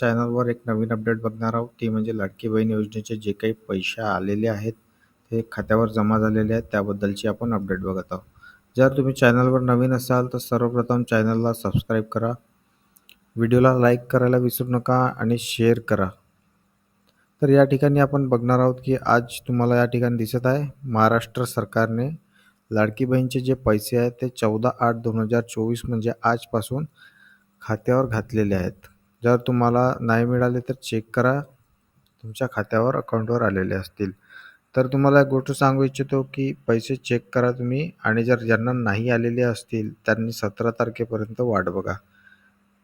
चॅनलवर एक नवीन अपडेट बघणार आहोत. ती म्हणजे लाडकी बहीण योजनेचे जे काही पैसे आलेले आहेत ते खात्यावर जमा झालेले आहेत. त्याबद्दलची आपण अपडेट बघत आहोत. जर तुम्ही चॅनलवर नवीन असाल तर सर्वप्रथम चॅनलला सबस्क्राईब करा. व्हिडिओला लाईक करायला विसरू नका आणि शेअर करा. तर या ठिकाणी आपण बघणार आहोत की आज तुम्हाला या ठिकाणी दिसत आहे महाराष्ट्र सरकारने लाडकी बहीणचे जे पैसे आहेत ते चौदा आठ दोन हजार चोवीस म्हणजे आजपासून खात्यावर घातलेले आहेत. जर तुम्हाला नाही मिळाले तर चेक करा. तुमच्या खात्यावर अकाउंटवर आलेले असतील. तर तुम्हाला एक गोष्ट सांगू इच्छितो की पैसे चेक करा तुम्ही आणि जर ज्यांना नाही आलेले असतील त्यांनी सतरा तारखेपर्यंत वाट बघा.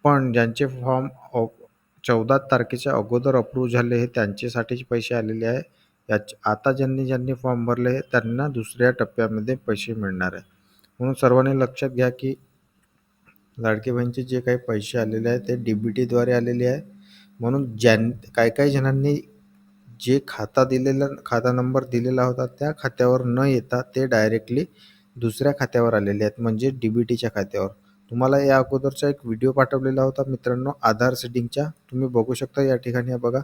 पण ज्यांचे फॉर्म चौदा तारखेच्या अगोदर अप्रूव्ह झाले हे त्यांच्यासाठीच पैसे आलेले आहे. याच आता ज्यांनी ज्यांनी फॉर्म भरले त्यांना दुसऱ्या टप्प्यामध्ये पैसे मिळणार आहे. म्हणून सर्वांनी लक्षात घ्या की लाडकी बहिणीचे जे काही पैसे आलेले आहेत ते डी बी टीद्वारे आलेले आहे म्हणून ज्यां काही काही जणांनी जे खाता दिलेला खाता नंबर दिलेला होता त्या खात्यावर न येता ते डायरेक्टली दुसऱ्या खात्यावर आलेले आहेत म्हणजे डी बी टीच्या खात्यावर. तुम्हाला या अगोदरचा एक व्हिडिओ पाठवलेला होता मित्रांनो आधार सेटिंगचा. तुम्ही बघू शकता या ठिकाणी बघा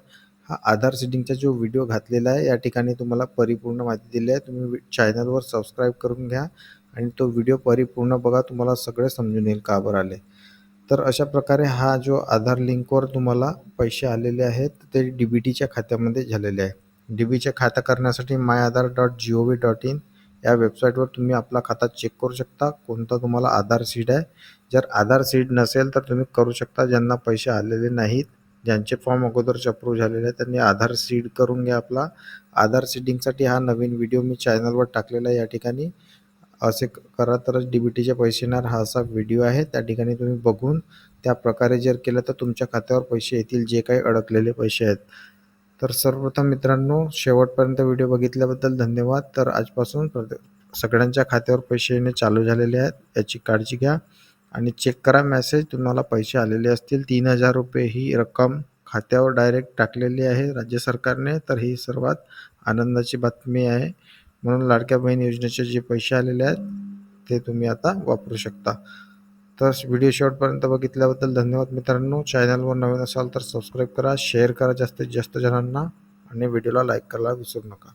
हा आधार सेटिंगचा जो व्हिडिओ घातलेला आहे या ठिकाणी तुम्हाला परिपूर्ण माहिती दिली आहे. तुम्ही चॅनलवर सबस्क्राईब करून घ्या. आणि तो व्हिडिओ परिपूर्ण बघा तुम्हाला सगळे समजून येईल का बरं आले. तर अशा प्रकारे हा जो आधार लिंकवर तुम्हाला पैसे आलेले आहेत ते डी बी टीच्या खात्यामध्ये झालेले आहे. डी बीचे खातं करण्यासाठी my Aadhaar dot G O V dot in या वेबसाईटवर तुम्ही आपला खाता चेक करू शकता. कोणता तुम्हाला आधार सीड आहे? जर आधार सीड नसेल तर तुम्ही करू शकता. ज्यांना पैसे आलेले नाहीत ज्यांचे फॉर्म अगोदरच अप्रूव्ह झालेले आहेत त्यांनी आधार सीड करून घ्या आपला. आधार सीडिंगसाठी हा नवीन व्हिडिओ मी चॅनलवर टाकलेला आहे या ठिकाणी. असे करा तरच डी बी टीचे पैसे येणार. हा असा व्हिडिओ आहे. त्या ठिकाणी तुम्ही बघून त्या प्रकारे जर केलं तर तुमच्या खात्यावर पैसे येतील जे काही अडकलेले पैसे आहेत. तर सर्वप्रथम मित्रांनो शेवटपर्यंत व्हिडिओ बघितल्याबद्दल धन्यवाद. तर आजपासून सगळ्यांच्या खात्यावर पैसे येणे चालू झालेले आहेत. याची काळजी घ्या आणि चेक करा मॅसेज तुम्हाला पैसे आलेले असतील. तीन हजार रुपये ही रक्कम खात्यावर डायरेक्ट टाकलेली आहे राज्य सरकारने. तर ही सर्वात आनंदाची बातमी आहे. म्हणून लाडक्या बहीण योजनेचे जे पैसे आलेले आहेत ते तुम्ही आता वापरू शकता. तर व्हिडिओ शेवटपर्यंत बघितल्याबद्दल धन्यवाद मित्रांनो. चॅनलवर नवीन असाल तर सबस्क्राईब करा शेअर करा जास्तीत जास्त जणांना आणि व्हिडिओला लाईक करायला विसरू नका.